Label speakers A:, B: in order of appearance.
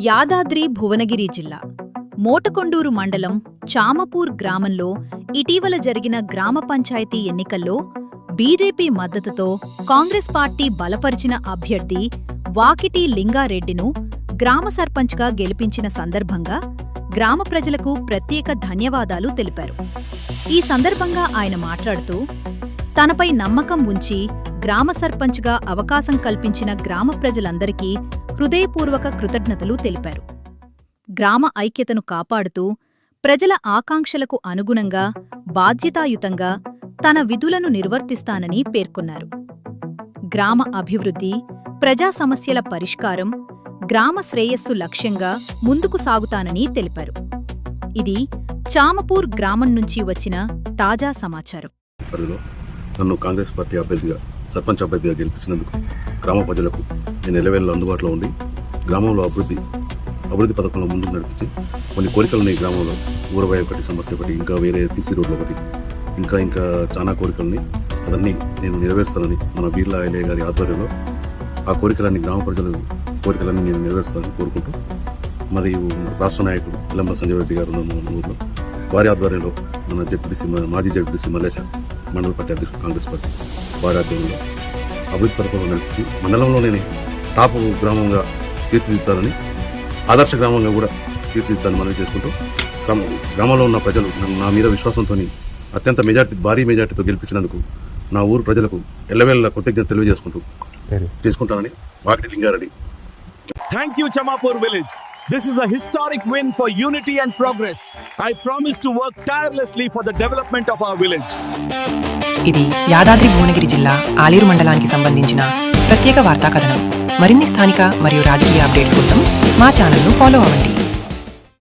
A: యాదాద్రి భువనగిరి జిల్లా మోటకొండూరు మండలం చామపూర్ గ్రామంలో ఇటీవల జరిగిన గ్రామ పంచాయతీ ఎన్నికల్లో బీజేపీ మద్దతుతో కాంగ్రెస్ పార్టీ బలపరిచిన అభ్యర్థి వాకిటి లింగారెడ్డిను గ్రామ సర్పంచ్గా గెలిపించిన సందర్భంగా గ్రామ ప్రజలకు ప్రత్యేక ధన్యవాదాలు తెలిపారు. ఈ సందర్భంగా ఆయన మాట్లాడుతూ తనపై నమ్మకం ఉంచి గ్రామ సర్పంచ్గా అవకాశం కల్పించిన గ్రామ ప్రజలందరికీ హృదయపూర్వక కృతజ్ఞతలు తెలిపారు. గ్రామ ఐక్యతను కాపాడుతూ ప్రజల ఆకాంక్షలకు అనుగుణంగా బాధ్యతాయుతంగా తన విధులను నిర్వర్తిస్తానని పేర్కొన్నారు. గ్రామ అభివృద్ధి ప్రజా సమస్యల పరిష్కారం గ్రామ శ్రేయస్సు లక్ష్యంగా ముందుకు సాగుతానని తెలిపారు. ఇది చామపూర్ గ్రామం నుంచి వచ్చిన తాజా సమాచారం.
B: నన్ను కాంగ్రెస్ పార్టీ అభ్యర్థిగా సర్పంచ్ అభ్యర్థిగా గెలిపించినందుకు గ్రామ ప్రజలకు నేను ఎలవేళ్ళు అందుబాటులో ఉండి గ్రామంలో అభివృద్ధి అభివృద్ధి పథకంలో ముందుకు నడిపించి కొన్ని కోరికలు ఉన్నాయి గ్రామంలో. ఊరబాయి ఒకటి సమస్య ఒకటి ఇంకా వేరే సీసీ రోడ్లు ఒకటి ఇంకా ఇంకా చాలా కోరికల్ని అదన్నీ నేను నెరవేరుస్తానని మన బీర్లా ఐలే గారి ఆధ్వర్యంలో ఆ కోరికలన్నీ గ్రామ ప్రజల కోరికలన్నీ నేను నెరవేరుస్తానని కోరుకుంటూ మరియు రాష్ట్ర నాయకుడు ఎల్లంబ సంజయ్ రెడ్డి గారు ఉన్న ఊర్లో వారి ఆధ్వర్యంలో మన జడ్పీసీ మాజీ జడ్పీసీ మల్లేశ మండల పార్టీ అధ్యక్షుడు కాంగ్రెస్ పార్టీ వారి ఆధ్వర్యంలో అభివృద్ధి పథకంలో నడిపించి మండలంలోనే టాపు గ్రామంగా తీర్చిదిద్దాలని ఆదర్శ గ్రామంగా కూడా తీర్చిదిద్దాలని మనం చేసుకుంటూ గ్రామ గ్రామంలో ఉన్న ప్రజలు నా మీద విశ్వాసంతో అత్యంత మెజార్టీ భారీ మెజార్టీతో గెలిపించినందుకు నా ఊరు ప్రజలకు ఎల్లవేళ కృతజ్ఞత తెలియజేసుకుంటూ తీసుకుంటానని Vakiti Lingareddy
C: Thank you, Chamapur village. This is a historic win for unity and progress. I promise to work tirelessly for the development of our village.
D: ఇది యాదాద్రి భువనగిరి జిల్లా ఆలేరు మండలానికి సంబంధించిన ప్రత్యేక వార్తా కథనం మరిన్ని స్థానిక మరియు రాజకీయ అప్డేట్స్ కోసం మా ఛానల్ను ఫాలో అవ్వండి